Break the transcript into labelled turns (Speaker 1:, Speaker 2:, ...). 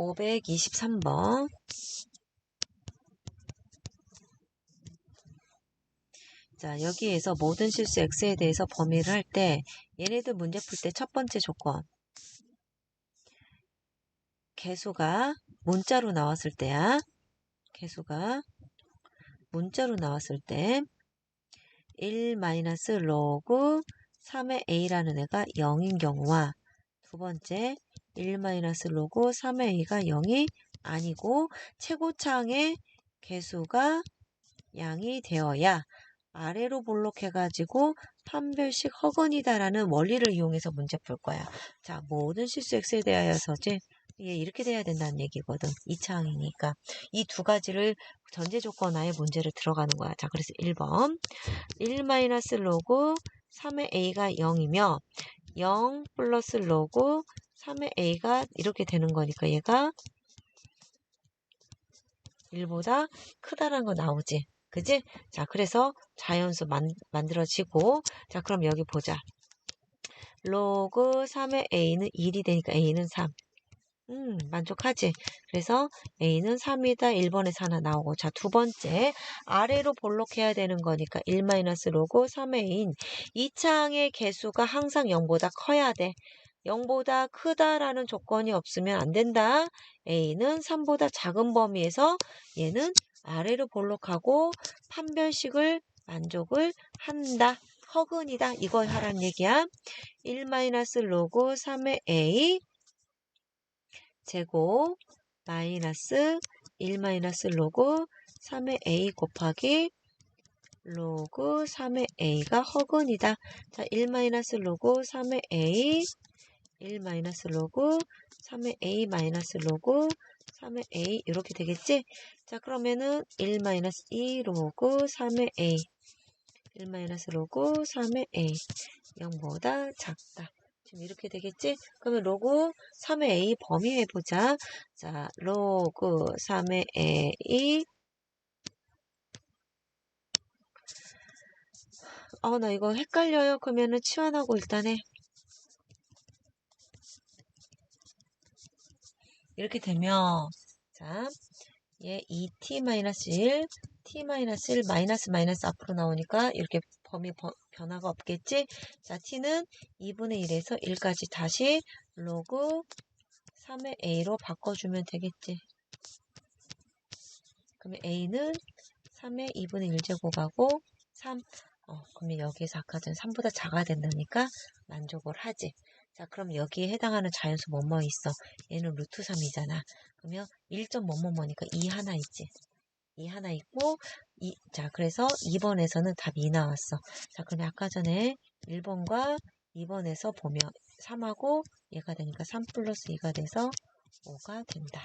Speaker 1: 523번. 자, 여기에서 모든 실수 x에 대해서 범위를 할 때 얘네들 문제 풀 때 첫 번째 조건. 개수가 문자로 나왔을 때야. 개수가 문자로 나왔을 때 1 마이너스 로그 3의 a라는 애가 0인 경우와 두 번째 1 마이너스 로그 3의 a가 0이 아니고 최고창의 개수가 양이 되어야 아래로 볼록해가지고 판별식 허근이다라는 원리를 이용해서 문제 풀 거야. 자, 모든 실수 x에 대하여서지 이게 이렇게 돼야 된다는 얘기거든. 2차항이니까. 이 두 가지를 전제 조건 하에 문제를 들어가는 거야. 자, 그래서 1번. 1 마이너스 로그 3의 a가 0이며 0 플러스 로그 3의 a가 이렇게 되는 거니까 얘가 1보다 크다라는 거 나오지. 그지? 자, 그래서 자연수 만, 만들어지고 자, 그럼 여기 보자. 로그 3의 a는 1이 되니까 a는 3. 음, 만족하지? 그래서 A는 3이다. 1번에서 하나 나오고. 자, 두 번째. 아래로 볼록해야 되는 거니까 1-로그 3A인 2차항의 개수가 항상 0보다 커야 돼. 0보다 크다라는 조건이 없으면 안 된다. A는 3보다 작은 범위에서 얘는 아래로 볼록하고 판별식을 만족을 한다. 허근이다. 이걸 하란 얘기야. 1-로그 3의 A 제곱 마이너스 1 마이너스 로그 3의 a 곱하기 로그 3의 a가 허근이다. 자, 1 마이너스 로그 3의 a 1 마이너스 로그 3의 a 마이너스 로그 3의 a 이렇게 되겠지? 자, 그러면은 1 마이너스 2 로그 3의 a 1 마이너스 로그 3의 a 0보다 작다. 지금 이렇게 되겠지? 그러면 로그 3의 a 범위 해보자. 자, 로그 3의 a 어, 나 이거 헷갈려요. 그러면은 치환하고 일단 해. 이렇게 되면 자, 얘 2t-1, t-1 마이너스 마이너스 앞으로 나오니까 이렇게 범위 버, 변화가 없겠지? 자, t는 2분의 1에서 1까지 다시 로그 3의 a로 바꿔주면 되겠지. 그러면 a는 3의 2분의 1제곱하고 3. 어, 그러면 여기에서 아까 전 3보다 작아야 된다니까 만족을 하지. 자, 그럼 여기에 해당하는 자연수 뭐뭐 있어? 얘는 루트 3이잖아. 그러면 1점 뭐뭐뭐니까 2 하나 있지. 2 하나 있고 2, 자 그래서 2번에서는 답이 2 나왔어. 자 그러면 아까 전에 1번과 2번에서 보면 3하고 얘가 되니까 3 플러스 2가 돼서 5가 된다.